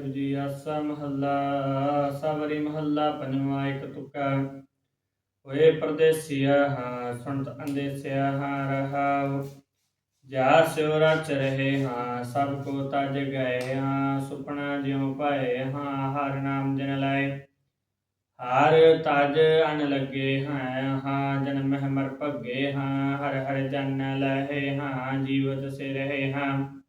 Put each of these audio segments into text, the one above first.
ਸਾਹਿਬ ਜੀ, ਆਸਾ ਮਹੱਲਾ ਸਵਰੀ ਮਹੱਲਾ, ਪੰਜਵਾਂ ਇੱਕ ਤੁਕਾ। ਹੋਏ ਪਰਦੇਸੀਆ ਹਾਂ, ਸੁਣਤ ਅੰਦੇਸਿਆ ਹਾਂ, ਰਹਾਉ। ਜਾ ਸਿਉ ਰਚ ਰਹੇ ਹਾਂ, ਸਭ ਕੋ ਤਜ ਗਏ ਹਾਂ, ਸੁਪਨਾ ਜਿਉ ਪਾਏ ਹਾਂ, ਹਰ ਨਾਮ ਜਨ ਲਾਏ। ਹਰ ਤਜ ਅਨ ਲੱਗੇ ਹਾਂ ਹਾਂ ਜਨਮ ਹੈ ਮਰ ਭੱਗੇ ਹਾਂ, ਹਰ ਹਰ ਜਨ ਲਹੇ ਹਾਂ, ਜੀਵਤ ਸੇ ਰਹੇ ਹਾਂ।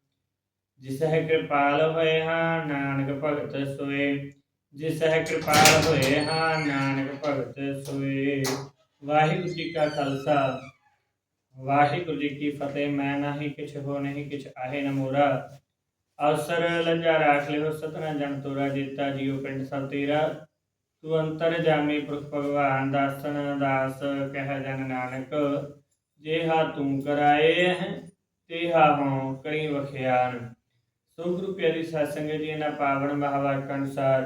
ਜਿਸ ਹੈ ਕਿਰਪਾਲ ਹੋਏ ਹਾਂ, ਨਾਨਕ ਭਗਤ ਸੋਏ। ਜਿਸ ਹੈ ਕਿਰਪਾਲ ਹੋਏ ਹਾਂ, ਨਾਨਕ ਭਗਤ ਸੋਏ। ਵਾਹਿਗੁਰੂ ਜੀ ਕਾ ਖਾਲਸਾ। ਵਾਹਿਗੁਰੂ ਜੀ ਕੀ ਫਤਿਹ, ਮੈਂ ਨਹੀਂ ਕਿਛ ਹੋ ਨਹੀਂ, ਕਿਛ ਆਹੇ ਨ ਅਵਸਰ ਲੰਜਾ ਰਾਖ ਲਿਓ ਸਤਨਾ ਜਨ ਤੋਰਾ ਜੀਤਾ ਜੀਉ ਪਿੰਡ ਸਭ ਤੇਰਾ। ਤੂੰ ਅੰਤਰ ਜਾਮੀ ਪੁਰਖ ਭਗਵਾਨ, ਦਾਸਨ ਦਾਸ ਕਹਿ ਜਨ ਨਾਨਕ। ਜੇ ਹਾ ਤੂੰ ਕਰਾਏ ਹੈ, ਤੇ ਹਾ ਹੋਂ ਕਰੀ ਵਖਿਆਨ। ਸੋ ਗੁਰੂ ਪਿਆਰੀ ਸਾਧ ਸੰਗਤ ਜੀ, ਇਹਨਾਂ ਪਾਵਨ ਮਹਾਵਾਕ ਅਨੁਸਾਰ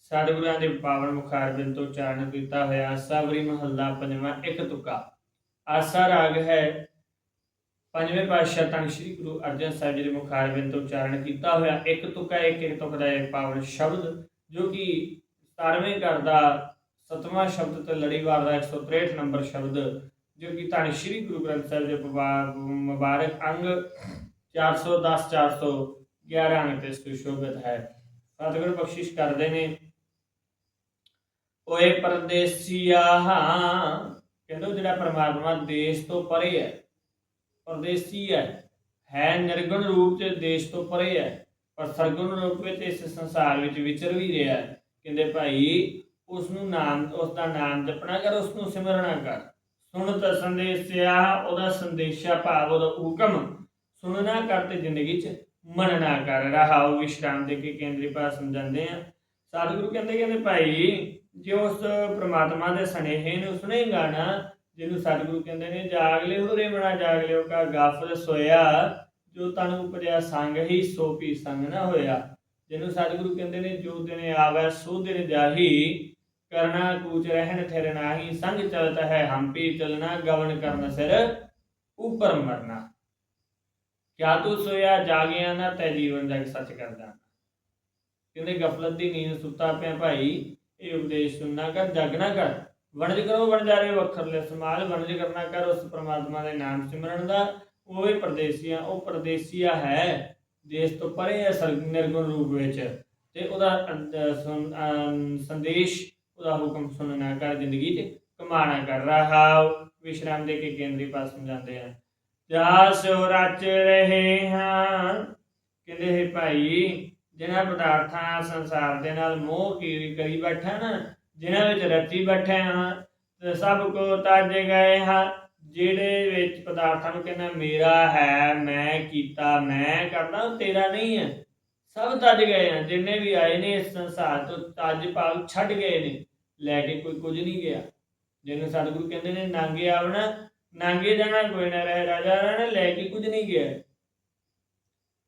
ਸਤਿਗੁਰਾਂ ਦੇ ਪਾਵਨ ਮੁਖਾਰ ਤੋਂ ਉਚਾਰਨ ਕੀਤਾ ਹੋਇਆ ਸਾਵਰੀ ਮਹੱਲਾ ਪੰਜਵਾਂ ਇੱਕ ਤੁਕਾ। ਆਸਾ ਰਾਗ ਹੈ। ਪੰਜਵੇਂ ਪਾਤਸ਼ਾਹ ਤਨ ਸ੍ਰੀ ਗੁਰੂ ਅਰਜਨ ਸਾਹਿਬ ਜੀ ਦੇ ਮੁਖਾਰ ਤੋਂ ਉਚਾਰਨ ਕੀਤਾ ਹੋਇਆ ਇੱਕ ਤੁਕਾ, ਇੱਕ ਇੱਕ ਤੁਕ ਦਾ ਇਹ ਪਾਵਨ ਸ਼ਬਦ, ਜੋ ਕਿ 17ਵੇਂ ਘਰ ਦਾ ਸਤਵਾਂ ਸ਼ਬਦ ਤੇ ਲੜੀਵਾਰ ਦਾ 163 ਨੰਬਰ ਸ਼ਬਦ, ਜੋ ਕਿ ਧੰਨ ਸ੍ਰੀ ਗੁਰੂ ਗ੍ਰੰਥ ਸਾਹਿਬ ਦੇ ਮੁਬਾਰਕ ਅੰਗ 410 411 ਅੰਗ ਤੇ ਸੁਸ਼ੋਭਿਤ ਹੈ। ਸਤਿਗੁਰ ਬਖਸ਼ਿਸ਼ ਕਰਦੇ ਨੇ। ਓਏ ਪਰਦੇਸੀਆ ਕਹਿੰਦੇ ਜਿਹੜਾ ਪਰਮਾਤਮਾ ਦੇਸ਼ ਤੋਂ ਪਰੇ ਹੈ। ਪਰਦੇਸੀ ਹੈ। ਹੈ ਨਿਰਗੁਣ ਰੂਪ ਚ ਦੇਸ਼ ਤੋਂ ਪਰੇ ਹੈ। ਪਰ ਸਰਗੁਣ ਰੂਪ ਵਿੱਚ ਇਸ ਸੰਸਾਰ ਵਿੱਚ ਵਿਚਰ ਵੀ ਰਿਹਾ ਹੈ। ਕਹਿੰਦੇ ਭਾਈ ਉਸ ਨੂੰ ਨਾਮ ਉਸ ਦਾ ਨਾਮ ਜਪਣਾ ਕਰ ਉਸ ਨੂੰ ਸਿਮਰਨਾ ਕਰ। ਸੁਣਤ ਸੰਦੇਸਿਆ, ਉਹਦਾ ਸੰਦੇਸ਼ਾ ਭਾਵ, ਉਹਦਾ ਹੁਕਮ ਸੁਣਨਾ ਕਰ ਤੇ ਜ਼ਿੰਦਗੀ 'ਚ ਮੰਨਣਾ ਕਰ, ਰਹਾਉ ਵਿਸ਼ਰਾਮ ਦੇ ਕੇ ਕੇਂਦਰੀ ਭਾਸ਼ਾ ਸਮਝਾਉਂਦੇ ਆ। ਸਤਿਗੁਰੂ ਕਹਿੰਦੇ ਕਹਿੰਦੇ ਭਾਈ, ਜੇ ਉਸ ਪ੍ਰਮਾਤਮਾ ਦੇ ਸਨੇਹੇ ਨੂੰ ਸੁਣੇਗਾ ਨਾ ਜਿਹਨੂੰ ਸਤਿਗੁਰੂ ਕਹਿੰਦੇ ਨੇ ਜਾਗਲੇ ਲਿਓ ਬਣਾ ਜਾਗ ਕਾ ਗਾਫਲ ਸੋਇਆ, ਜੋ ਤਨ ਉਪਜਿਆ ਸੰਗ ਹੀ ਸੋ ਪੀ ਸੰਗ ਨਾ ਹੋਇਆ। ਜਿਹਨੂੰ ਸਤਿਗੁਰੂ ਕਹਿੰਦੇ ਨੇ, ਜੋ ਦਿਨੇ ਆਵੈ, ਸੋ ਦਿਨ ਜਾਹੀ, ਕਰਨਾ ਕੂਚ ਰਹਿਣ ਠਹਿਰ ਨਾਹੀ, ਸੰਗ ਚਲਤ ਹੈ ਹੰਪੀ, ਚਲਣਾ ਗਵਨ ਕਰਨ ਸਿਰ, ਉਪਰ ਮਰਨਾ। ਕਿਆ ਤੂੰ ਸੋਇਆ, ਜਾਗਿਆ ਨਾ, ਤੈ ਜੀਵਨ ਜਗ ਸੱਚ ਕਰਦਾ ਕਹਿੰਦੇ, ਗਫਲਤ ਦੀ ਨੀਂਦ ਸੁੱਤਾ ਪਿਆ ਭਾਈ, ਇਹ ਉਪਦੇਸ਼ ਸੁਣਨਾ ਕਰ ਜਾਗਣਾ ਕਰ। ਵਣਜ ਕਰੋ ਵਣਜਾਰੇ ਵਖਰਲੇ ਸਮਾਲ। ਵਣਜ ਕਰਨਾ ਕਰ, ਉਸ ਪ੍ਰਮਾਤਮਾ ਦੇ ਨਾਮ ਸਿਮਰਨ ਦਾ। ਉਹ ਹੀ ਪਰਦੇਸੀਆ, ਉਹ ਪਰਦੇਸੀਆ ਹੈ, ਦੇਸ਼ ਤੋਂ ਪਰੇ ਹੈ ਨਿਰਗੁਣ ਰੂਪ ਵਿੱਚ। ਤੇ ਉਹਦਾ ਸੰਦੇਸ਼, ਉਹਦਾ ਹੁਕਮ ਸੁਣਨਾ ਕਰ, ਜ਼ਿੰਦਗੀ 'ਚ ਕਮਾਣਾ ਕਰ। ਰਹਾ ਵਿਸ਼ਰਾਮ ਦੇ ਕੇ ਕੇਂਦਰੀ ਪਾਸ ਸਮਝਾਉਂਦੇ ਆ। ਜਾ ਰਚ ਰਹੇ ਹਾਂ। ਕਹਿੰਦੇ ਹੈ ਭਾਈ, ਜਿਨ੍ਹਾਂ ਪਦਾਰਥਾਂ ਸੰਸਾਰ ਦੇ ਨਾਲ ਮੋਹ ਕੀ ਕਰੀ ਬੈਠਾ ਨਾ ਜਿਨ੍ਹਾਂ ਵਿੱਚ ਰਚੀ ਬੈਠੇ ਹਾਂ, ਤੇ ਸਭ ਕੋ ਤਜ ਗਏ ਹਾਂ। ਜਿਹੜੇ ਵਿੱਚ ਪਦਾਰਥਾਂ ਨੂੰ ਕਹਿੰਦਾ, ਮੇਰਾ ਹੈ, ਮੈਂ ਕੀਤਾ, ਮੈਂ ਕਰਦਾ, ਤੇਰਾ ਨਹੀਂ ਹੈ। ਸਭ ਤਜ ਗਏ ਹਨ ਜਿੰਨੇ ਵੀ ਆਏ ਨੇ ਇਸ ਸੰਸਾਰ ਤੋਂ, ਤਜ ਭਾਵ ਛੱਡ ਗਏ ਨੇ। ਲੈ ਕੇ ਕੋਈ ਕੁਝ ਨਹੀਂ ਗਿਆ। ਜਿਹਨੂੰ ਸਤਿਗੁਰੂ ਕਹਿੰਦੇ ਨੇ, ਨਾਂਗੇ ਆਵਣਾ ਨਾਂਗੇ ਜਾਣਾ ਕੋਈ ਨਾ ਰਹੇ, ਰਾਜਾ ਰਾਣਾ ਲੈ ਕੇ ਕੁਝ ਨਹੀਂ ਗਿਆ।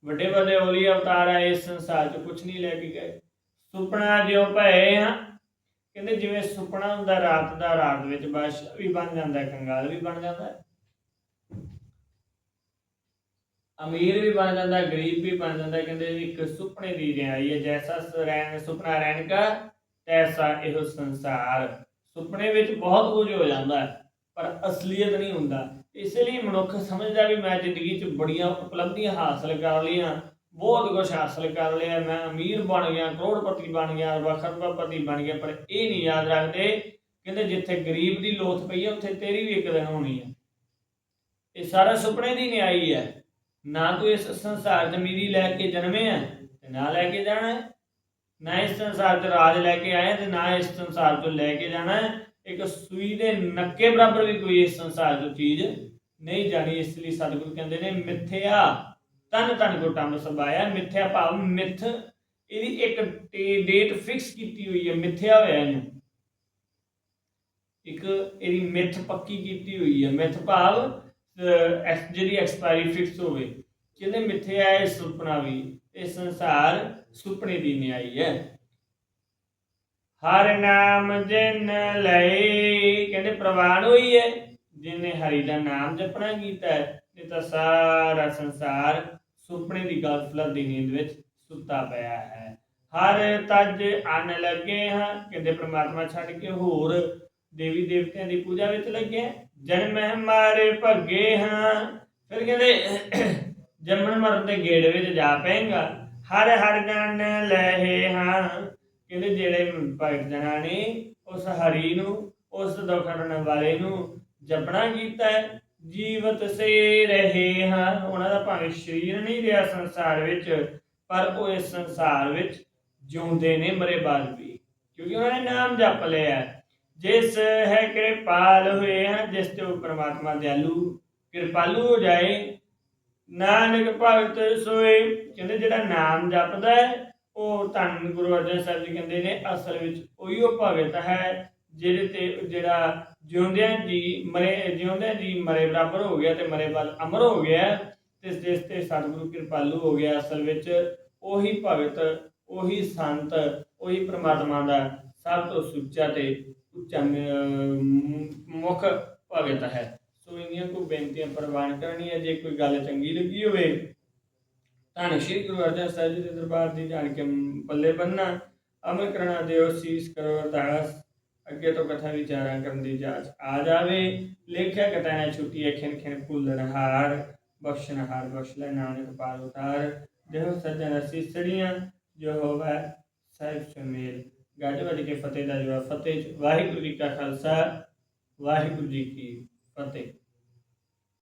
ਵੱਡੇ ਵੱਡੇ ਔਲੀ ਅਵਤਾਰ ਆਏ, ਇਸ ਸੰਸਾਰ 'ਚ ਕੁਝ ਨਹੀਂ ਲੈ ਕੇ ਗਏ। ਸੁਪਨਾ ਜਿਉ ਭਏ ਹਾਂ, ਕਹਿੰਦੇ ਜਿਵੇਂ ਸੁਪਨਾ ਹੁੰਦਾ, ਰਾਤ ਦਾ ਰਾਤ ਵਿੱਚ ਬਾਦਸ਼ਾਹ ਵੀ ਬਣ ਜਾਂਦਾ, ਕੰਗਾਲ ਵੀ ਬਣ ਜਾਂਦਾ। ਅਮੀਰ ਵੀ ਬਣ ਜਾਂਦਾ, ਗਰੀਬ ਵੀ ਬਣ ਜਾਂਦਾ, ਕਹਿੰਦੇ ਇੱਕ ਸੁਪਨੇ ਦੀ ਰਿਆਈ ਹੈ। ਜੈਸਾ ਰਹਿਣ ਸੁਪਨਾ ਰਹਿਣ ਕਾ, ਤੈਸਾ ਇਹੋ ਸੰਸਾਰ। ਸੁਪਨੇ ਵਿੱਚ ਬਹੁਤ ਕੁਝ ਹੋ ਜਾਂਦਾ। ਹੈ ਪਰ ਅਸਲੀਅਤ ਨਹੀਂ ਹੁੰਦਾ। ਇਸੇ ਲਈ ਮਨੁੱਖ ਸਮਝਦਾ ਵੀ ਮੈਂ ਜ਼ਿੰਦਗੀ 'ਚ ਬੜੀਆਂ ਉਪਲਬਧੀਆਂ ਹਾਸਲ ਕਰ ਲਈਆਂ, ਬਹੁਤ ਕੁਝ ਹਾਸਲ ਕਰ ਲਿਆ। ਮੈਂ ਅਮੀਰ ਬਣ ਗਿਆ, ਕਰੋੜਪਤੀ ਬਣ ਗਿਆ, ਵਖਰਪਤੀ ਬਣ ਗਿਆ, ਪਰ ਇਹ ਨਹੀਂ ਯਾਦ ਰੱਖਦੇ, ਕਹਿੰਦੇ ਜਿੱਥੇ ਗਰੀਬ ਦੀ ਲੋਥ ਪਈ ਹੈ, ਉੱਥੇ ਤੇਰੀ ਵੀ ਇੱਕ ਦਿਨ ਹੋਣੀ ਹੈ। ਇਹ ਸਾਰਾ ਸੁਪਨੇ ਦੀ ਨਿਆਈ ਹੈ। ਨਾ ਤੂੰ ਇਸ ਸੰਸਾਰ 'ਚ ਅਮੀਰੀ ਲੈ ਕੇ ਜਨਮੇ ਹੈ ਤੇ ਨਾ ਲੈ ਕੇ ਜਾਣਾ ਨਾ ਇਸ ਸੰਸਾਰ 'ਚ ਰਾਜ ਲੈ ਕੇ ਆਏ ਤੇ ਨਾ ਇਸ ਸੰਸਾਰ 'ਚੋਂ ਲੈ ਕੇ ਜਾਣਾ ਇੱਕ ਸੂਈ ਦੇ ਨੱਕੇ ਬਰਾਬਰ ਵੀ ਕੋਈ ਇਸ ਸੰਸਾਰ 'ਚੋਂ ਚੀਜ਼ ਨਹੀਂ ਜਾਣੀ, ਇਸ ਲਈ ਸਤਿਗੁਰੂ ਕਹਿੰਦੇ ਨੇ, ਮਿੱਥਿਆ ਤਨ ਤਨ ਕੋ ਟੰਬ ਸਬਾਇਆ ਮਿੱਥਿਆ ਭਾਵ ਮਿੱਥ। ਇਹਦੀ ਇੱਕ ਡੇਟ ਫਿਕਸ ਕੀਤੀ ਹੋਈ ਹੈ, ਮਿੱਥਿਆ ਹੋਇਆ ਇਹਨੂੰ। ਇੱਕ ਇਹਦੀ ਮਿੱਥ ਪੱਕੀ ਕੀਤੀ ਹੋਈ ਹੈ, ਮਿੱਥ ਭਾਵ ਜਿਹੜੀ ਐਕਸਪਾਇਰੀ ਫਿਕਸ ਹੋਵੇ। ਕਹਿੰਦੇ ਮਿੱਥਿਆ ਹੈ ਸੁਪਨਾ ਵੀ, ਇਹ ਸੰਸਾਰ ਸੁਪਨੇ ਦੀ ਨਿਆਈ ਹੈ। ਹਰ ਨਾਮ ਜਿਨ ਲਈ ਕਹਿੰਦੇ ਪ੍ਰਵਾਨ ਹੋਈ ਹੈ ਜਿਨੇ ਹਰੀ ਦਾ ਨਾਮ ਜਪਣਾ ਕੀਤਾ ਹੈ ਨਹੀਂ ਤਾਂ ਸਾਰਾ ਸੰਸਾਰ ਸੁਪਨੇ ਦੀ ਗਫਲਤ ਦੀ ਨੀਂਦ ਵਿੱਚ ਸੁੱਤਾ ਪਿਆ ਹੈ। ਹਰ ਤਜ ਅਨ ਲੱਗੇ ਹਾਂ, ਕਹਿੰਦੇ ਪ੍ਰਮਾਤਮਾ ਛੱਡ ਕੇ ਹੋਰ ਦੇਵੀ ਦੇਵਤਿਆਂ ਦੀ ਪੂਜਾ ਵਿੱਚ ਲੱਗੇ ਜਨਮ ਮਾਰੇ ਭੱਗੇ ਹਾਂ। ਫਿਰ ਕਹਿੰਦੇ, ਜੰਮਣ ਮਰਨ ਦੇ ਗੇੜ ਵਿੱਚ ਜਾ ਪਏਗਾ, ਹਰ ਹਰ ਗਣ ਲਹੇ ਹਾਂ। ਕਹਿੰਦੇ ਜਿਹੜੇ ਭਗਤ ਜਨਾਂ ਨੇ ਉਸ ਹਰੀ ਨੂੰ, ਉਸ ਦੁਖੜਨ ਵਾਲੇ ਨੂੰ ਜਪਣਾ ਕੀਤਾ ਜੀਵਤ ਸੇ ਰਹੇ ਹਾਂ ਉਹਨਾਂ ਦਾ ਭਾਵੇਂ ਸਰੀਰ ਨਹੀਂ ਰਿਹਾ ਸੰਸਾਰ ਵਿੱਚ, ਪਰ ਉਹ ਇਸ ਸੰਸਾਰ ਵਿੱਚ ਜਿਉਂਦੇ ਨੇ ਮਰੇ ਬਾਅਦ ਵੀ। ਕਿਉਂਕਿ ਉਹਨਾਂ ਨੇ ਨਾਮ ਜਪ ਲਿਆ ਜਿਸ ਹੈ ਕਿਰਪਾਲ ਹੋਏ ਹਨ, ਜਿਸ ਤੇ ਉਹ ਪ੍ਰਮਾਤਮਾ ਦਿਆਲੂ, ਕਿਰਪਾਲੂ ਹੋ ਜਾਏ। ਨਾਨਕ ਭਗਤ ਸੋਏ। ਕਹਿੰਦੇ ਜਿਹੜਾ ਨਾਮ ਜਪਦਾ ਹੈ ਉਹ ਧੰਨ ਗੁਰੂ ਅਰਜਨ ਸਾਹਿਬ ਜੀ ਕਹਿੰਦੇ ਨੇ, ਅਸਲ ਵਿੱਚ ਉਹੀ ਉਹ ਭਗਤ ਹੈ ਜਿਹੜੇ ਤੇ ਜਿਹੜਾ ਜਿਉਂਦਿਆਂ ਦੀ ਮਰੇ, ਜਿਉਂਦਿਆਂ ਜੀ ਮਰੇ ਬਰਾਬਰ ਹੋ ਗਿਆ ਤੇ ਮਰੇ ਵੱਲ ਅਮਰ ਹੋ ਗਿਆ ਤੇ ਜਿਸ ਤੇ ਸਤਿਗੁਰੂ ਕਿਰਪਾਲੂ ਹੋ ਗਿਆ ਅਸਲ ਵਿੱਚ, ਉਹੀ ਭਗਤ, ਉਹੀ ਸੰਤ, ਉਹੀ ਪ੍ਰਮਾਤਮਾ ਦਾ ਸਭ ਤੋਂ ਸੁੱਚਾ ਤੇ ਉੱਚਾ ਮ- ਮੁੱਖ ਭਗਤ ਹੈ। ਸੋ ਇੰਨੀਆਂ ਕੋ ਬੇਨਤੀਆਂ ਪ੍ਰਵਾਨ ਕਰਨੀਆਂ, ਜੇ ਕੋਈ ਗੱਲ ਚੰਗੀ ਲੱਗੀ ਹੋਵੇ ਧੰਨ ਸ਼੍ਰੀ ਗੁਰੂ ਅਰਜਨ ਸਾਹਿਬ ਜੀ ਦੇ ਦਰਬਾਰ ਦੀ ਜਾਣ ਕੇ ਪੱਲੇ ਬੰਨਾ ਅਮਰ ਕਰਨਾ ਦਿਓ, ਸੀਸ ਕਰੋ, ਅਰਦਾਸ। ਅੱਗੇ ਤੋਂ ਕਥਾ ਵਿਚਾਰਾਂ ਕਰਨ ਦੀ ਜਾਚ ਆ ਜਾਵੇ। ਲੇਖਿਆ ਕਥਾ ਨਾ ਛੁੱਟੀ ਖਿਨ ਖਿਨ ਭੁੱਲਣ ਹਾਰ। ਬਖਸ਼ਣ ਹਾਰ, ਬਖਸ਼ ਲੈ ਨਾਨਕ ਪਾਰ ਉਤਾਰ। ਦੇਹ ਸੱਜਣ ਅਸੀਸੜੀਆਂ, ਜੋ ਹੋਵੇ ਸਾਹਿਬ ਸ਼ਮੇਲ। ਗੱਜ ਵੱਜ ਕੇ ਫਤਿਹ ਦਾ ਜਵਾ ਫਤਿਹ ਵਾਹਿਗੁਰੂ ਜੀ ਕਾ ਖਾਲਸਾ, ਵਾਹਿਗੁਰੂ ਜੀ ਕੀ ਫਤਿਹ।